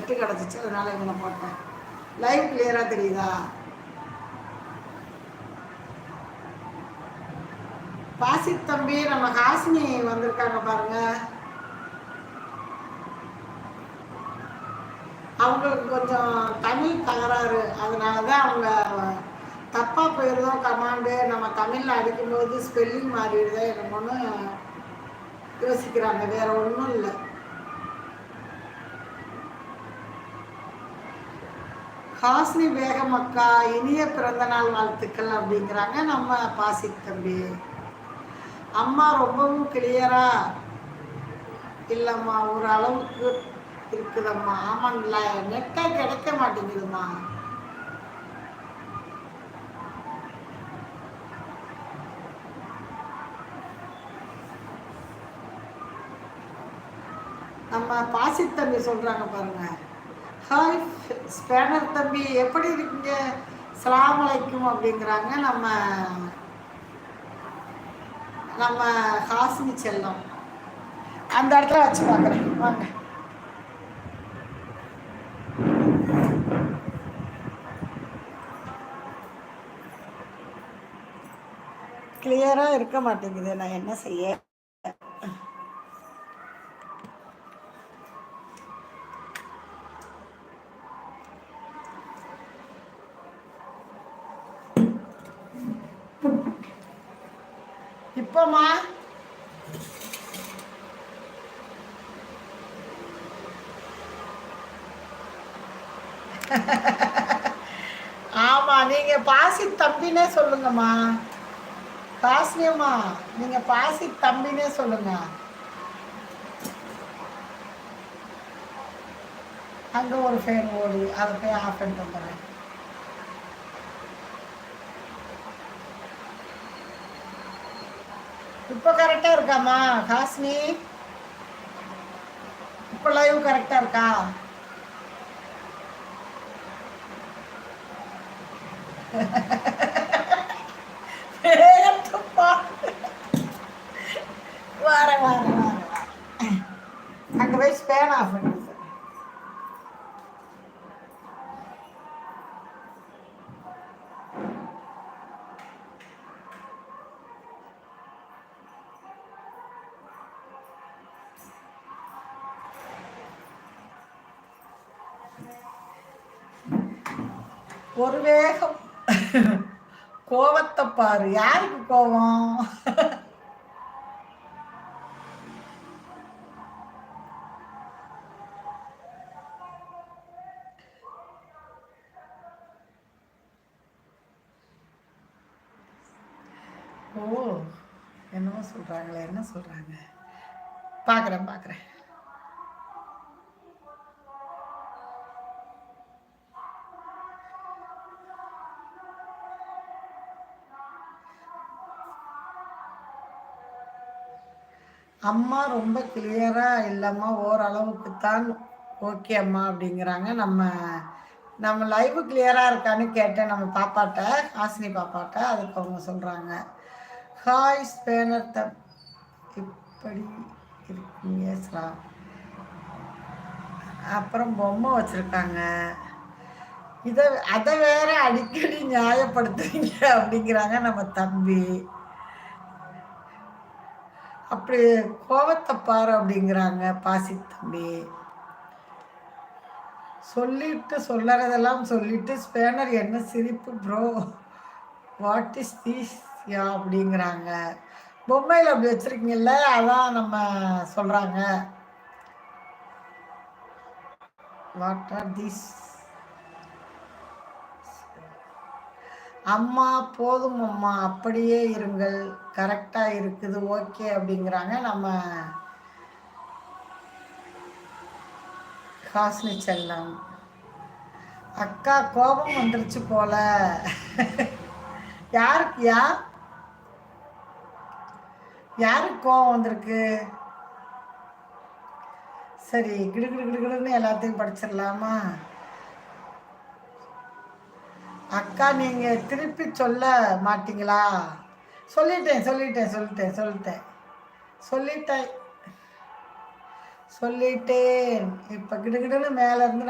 Net கிடச்சிச்சு அதனால இவனை போட்டேன். லைவ் கிளியராக தெரியுதா? பாசி தம்பி நம்ம ஹாசினி வந்திருக்காங்க பாருங்க. அவங்களுக்கு கொஞ்சம் தமிழ் தகராறு. அதனால தான் அவங்க தப்பாக போயிருந்தோ கமாண்டு நம்ம தமிழில் அடிக்கும்போது ஸ்பெல்லிங் மாறிடுதோ என்னமோன்னு யோசிக்கிறாங்க. வேற ஒன்றும் இல்லை. ஹாஸ்னி பேகம் அக்கா இனிய பிறந்தநாள் வாழ்த்துக்கள் அப்படிங்கிறாங்க நம்ம பாசி தம்பி. அம்மா ரொம்பவும் கிளியரா இல்லைம்மா ஒரு அளவுக்கு இருக்குதம்மா. ஆமாங்களா? நெட்டே கிடைக்க மாட்டேங்குதுமா நம்ம பாசித் தம்பி சொல்றாங்க பாருங்க. ஹாய் ஸ்பேனர் தம்பி எப்படி இருக்கீங்க? சலாம் அலைக்கும் அப்படிங்கிறாங்க நம்ம நம்ம ஹாசினி செல்லம். அந்த இடத்துல வச்சு பார்க்குறேன். வாங்க. கிளியராக இருக்க மாட்டேங்குது. நான் என்ன செய்ய இப்போமா ஆமா நீங்க பாசி தம்பினே சொல்லுங்கம்மா. காசியம்மா நீங்க பாசி தம்பினே சொல்லுங்க. அங்க ஒரு ஃபேன் ஓடி அதை போய் ஆஃப் பண்ணிட்டு வந்துடுறேன் இப்போ கரெக்டாக இருக்காம்மா காசினி இப்போ லைவ் கரெக்டாக இருக்கா? வார வார வார அங்கே போய் ஸ்பேன் ஆஃப் பண்ணி ஒரு வேகம். கோவத்தை பாரு. யாருக்கு கோவம்? ஓ என்னமோ சொல்றாங்களே என்ன சொல்றாங்க? பார்க்குறேன் பார்க்குறேன் அம்மா ரொம்ப கிளியராக இல்லைம்மா ஓரளவுக்கு தான் ஓகே அம்மா அப்படிங்கிறாங்க. நம்ம நம்ம லைவ் கிளியராக இருக்கான்னு கேட்டேன் நம்ம பாப்பாட்ட ஹாசினி பாப்பாட்ட. அதுக்கு அவங்க சொல்கிறாங்க ஹாய் ஸ்பேனர் த இப்படி இருக்கீங்க ஸ்ரா அப்புறம் பொம்மை வச்சுருக்காங்க. இதை அதை வேற அடிக்கடி நியாயப்படுத்துறீங்க அப்படிங்கிறாங்க நம்ம தம்பி. அப்படி கோவத்தை பாரு அப்படிங்கிறாங்க பாசி தம்பி. சொல்லிட்டு சொல்லறதெல்லாம் சொல்லிட்டு ஸ்பேனர் என்ன சிரிப்பு ப்ரோ வாட் இஸ் தீஸ் யா? அப்படிங்கிறாங்க. பொம்மையில் அப்படி வச்சுருக்கீங்கல்ல அதான் நம்ம சொல்கிறாங்க வாட் ஆர் தீஸ் அம்மா போதும் அம்மா அப்படியே இருங்கள். கரெக்டாக இருக்குது ஓகே அப்படிங்கிறாங்க நம்ம ஹாஸ்னி செல்லம். அக்கா கோபம் வந்துருச்சு போல. யாருக்கு யார் யாருக்கு கோபம் வந்திருக்கு? சரி கிடுகிடு கிடுகிடுன்னு எல்லாத்தையும் படிச்சிடலாமா? அக்கா நீங்கள் திருப்பி சொல்ல மாட்டீங்களா? சொல்லிட்டேன் சொல்லிட்டேன் சொல்லிட்டேன் சொல்லிட்டேன். சொல்லிட்டேன். சொல்லிட்டேன். இப்போ கிடுகிடுன்னு மேலே இருந்து